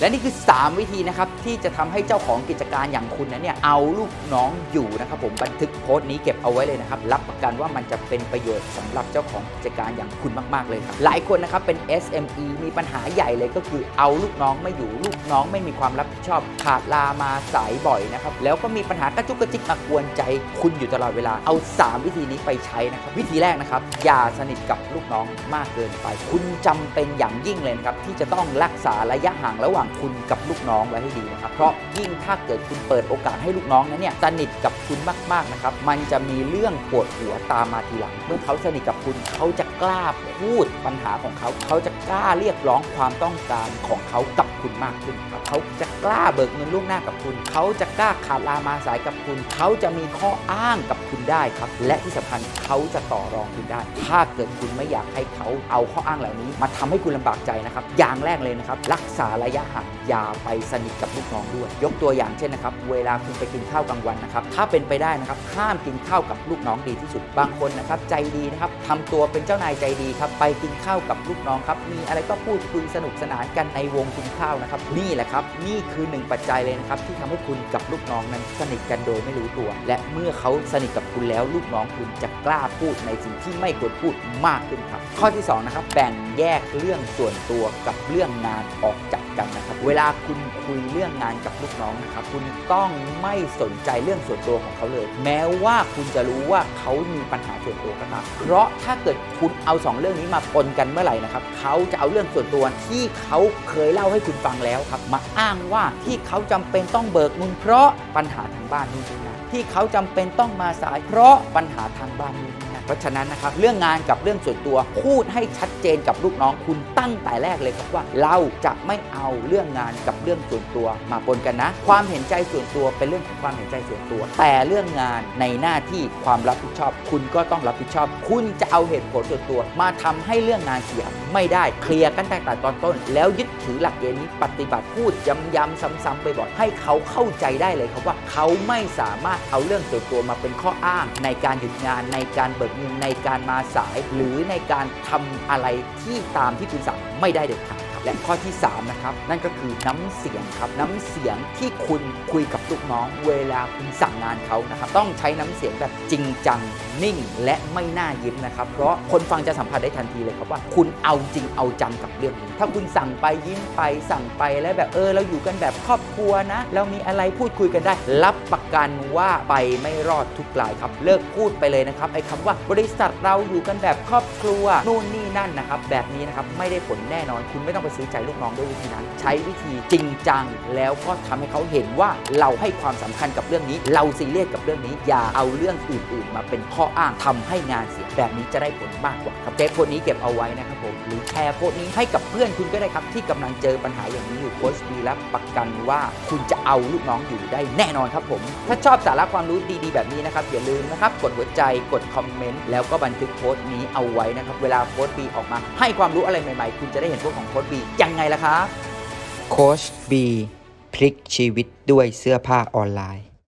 และนี่คือ 3 วิธีนะครับที่จะทำให้เจ้าของกิจการอย่างคุณนั้นเนี่ยเอาลูกน้องอยู่นะครับผมบันทึกโพสต์นี้เก็บเอาไว้เลยนะครับรับประกันว่ามันจะเป็นประโยชน์สำหรับเจ้าของกิจการอย่างคุณมาก ๆเลยครับหลายคนนะครับเป็น SME มีปัญหาใหญ่เลยก็คือเอาลูกน้องไม่อยู่ลูกน้องไม่มีความรับผิดชอบขาดลามาสายบ่อยนะครับแล้วก็มีปัญหากระจุกกระจิกมากวนใจคุณอยู่ตลอดเวลาเอา 3 วิธีนี้ไปใช้นะครับวิธีแรกนะครับอย่าสนิทกับลูกน้องมากเกินไป คุณจำเป็นอย่างยิ่งเลยนะครับที่จะต้องรักษาระยะห่างระหว่างคุณกับลูกน้องไว้ให้ดีนะครับ เพราะยิ่งถ้าเกิดคุณเปิดโอกาสให้ลูกน้องนั้นเนี่ยสนิทกับคุณมากๆนะครับ มันจะมีเรื่องปวดหัวตามมาทีหลัง เมื่อเขาสนิทกับคุณเขาจะกล้าพูดปัญหาของเขา เขาจะกล้าเรียกร้องความต้องการของเขากับคุณมากขึ้นครับเขาจะกล้าเบิกเงินล่วงหน้ากับคุณ เขาจะกล้าขาดลามาสายกับคุณ เขาจะมีข้ออ้างกับคุณได้ครับ และที่สำคัญเขาจะต่อรองคุณได้ ถ้าเกิดคุณไม่อยากให้เขาเอาข้ออ้างเหล่านี้ มาทำให้คุณลำบากใจนะครับ อย่างแรกเลยนะครับ รักษาระยะห่างอย่าไปสนิทกับลูกน้องด้วย ยกตัวอย่างเช่นนะครับ เวลาคุณไปกินข้าวกลางวันนะครับ ถ้าเป็นไปได้นะครับ ห้ามกินข้าวกับลูกน้องดีที่สุด บางคนนะครับ ใจดีนะครับทำตัวเป็นเจ้านายใจดีครับ ไปกินข้าวกับลูกน้องครับ มีอะไรก็พูดคุยสนุกสนานกันในวงกินข้าวนะครับ นี่แหละครับ นี่คือหนึ่งปัจจัยเลยนะครับ ที่ทำให้คุณกับลูกน้องนั้นสนิทกันโดยไม่รู้ตัว และเมื่อเขาสนิทกับคุณแล้ว ลูกน้องคุณจะกล้าพูดในสิ่งที่ไม่ควรพูดมากขึ้นครับ ข้อที่สองนะครับ แบ่งแยกเรื่องส่วนตัวกับเรื่องงานออกจากกันนะครับเวลาคุณคุยเรื่องงานกับลูกน้องนะครับคุณต้องไม่สนใจเรื่องส่วนตัวของเขาเลย แม้ว่าคุณจะรู้ว่าเขามีปัญหาส่วนตัวก็ตามเพราะถ้าเกิดคุณเอาสองเรื่องนี้มาปนกันเมื่อไหร่นะครับเขาจะเอาเรื่องส่วนตัวที่เขาเคยเล่าให้คุณฟังแล้วครับมาอ้างว่าที่เขาจำเป็นต้องเบิกเงินเพราะปัญหาทางบ้านนู่นนี่นั่นที่เขาจำเป็นต้องมาสายเพราะปัญหาทางบ้านนู่น เพราะฉะนั้นนะครับเรื่องงานกับเรื่องส่วนตัวพูดให้ชัดเจนกับลูกน้องคุณตั้งแต่แรกเลยครับว่า เราจะไม่เอาเรื่องงานกับเรื่องส่วนตัวมาปนกันนะ ความเห็นใจส่วนตัวเป็นเรื่องของความเห็นใจส่วนตัว แต่เรื่องงานในหน้าที่ความรับผิดชอบ คุณก็ต้องรับผิดชอบ คุณจะเอาเหตุผลส่วนตัว มาทำให้เรื่องงานเสียไม่ได้เคลียร์กันตั้งแต่ตอนต้น แล้วยึดถือหลักเกณฑ์นี้ปฏิบัติพูดย้ำๆซ้ำๆไปบ่อยให้เขาเข้าใจได้เลยครับว่าเขาไม่สามารถเอาเรื่องส่วนตัวมาเป็นข้ออ้าง ในการหยุดงานในการเบิกในการมาสายหรือในการทำอะไรที่ตามที่คุณสั่งไม่ได้เด็ดขาด และข้อที่3นะครับนั่นก็คือน้ำเสียงครับน้ำเสียงที่คุณคุยกับลูกน้อง เวลาคุณสั่งงานเขานะครับต้องใช้น้ำเสียงแบบจริงจังนิ่ง และไม่น่ายิ้มนะครับเพราะคนฟังจะสัมผัสได้ทันทีเลยครับว่า คุณเอาจริงเอาจังกับเรื่องนี้ถ้าคุณสั่งไปยิ้มไปสั่งไปแล้วแบบเออ เราอยู่กันแบบครอบครัวนะเรามีอะไรพูดคุยกันได้ รับประกันว่าไปไม่รอดทุกรายครับ เลิกพูดไปเลยนะครับไอ้คำว่าบริษัทเราอยู่กันแบบครอบครัวนู่นนี่นั่นนะครับแบบนี้นะครับไม่ได้ผลแน่นอนคุณไม่ต้องไปซื้อใจลูกน้องด้วยวิธีนั้น ใช้วิธีจริงจัง แล้วก็ทำให้เขาเห็นว่าเราให้ความสำคัญกับเรื่องนี้ เราซีเรียสกับเรื่องนี้ อย่าเอาเรื่องอื่น ๆ มาเป็นข้ออ้างทำให้งานเสียแบบนี้จะได้ผลมากกว่าครับเทปโพสต์นี้เก็บเอาไว้นะครับผมหรือแชร์โพสต์นี้ให้กับเพื่อนคุณก็ได้ครับที่กำลังเจอปัญหาอย่างนี้อยู่โค้ชบีรับประกันว่าคุณจะเอาลูกน้องอยู่ได้แน่นอนครับผม ถ้าชอบสาระความรู้ดีๆ แบบนี้นะครับอย่าลืมนะครับกดหัวใจกดคอมเมนต์แล้วก็บันทึกโพสต์นี้เอาไว้นะครับเวลาโค้ชบีออกมา ให้ความรู้อะไรใหม่ๆ คุณจะได้เห็นพวกของโค้ชบียังไงล่ะครับ โค้ชบีพลิกชีวิตด้วยเสื้อผ้าออนไลน์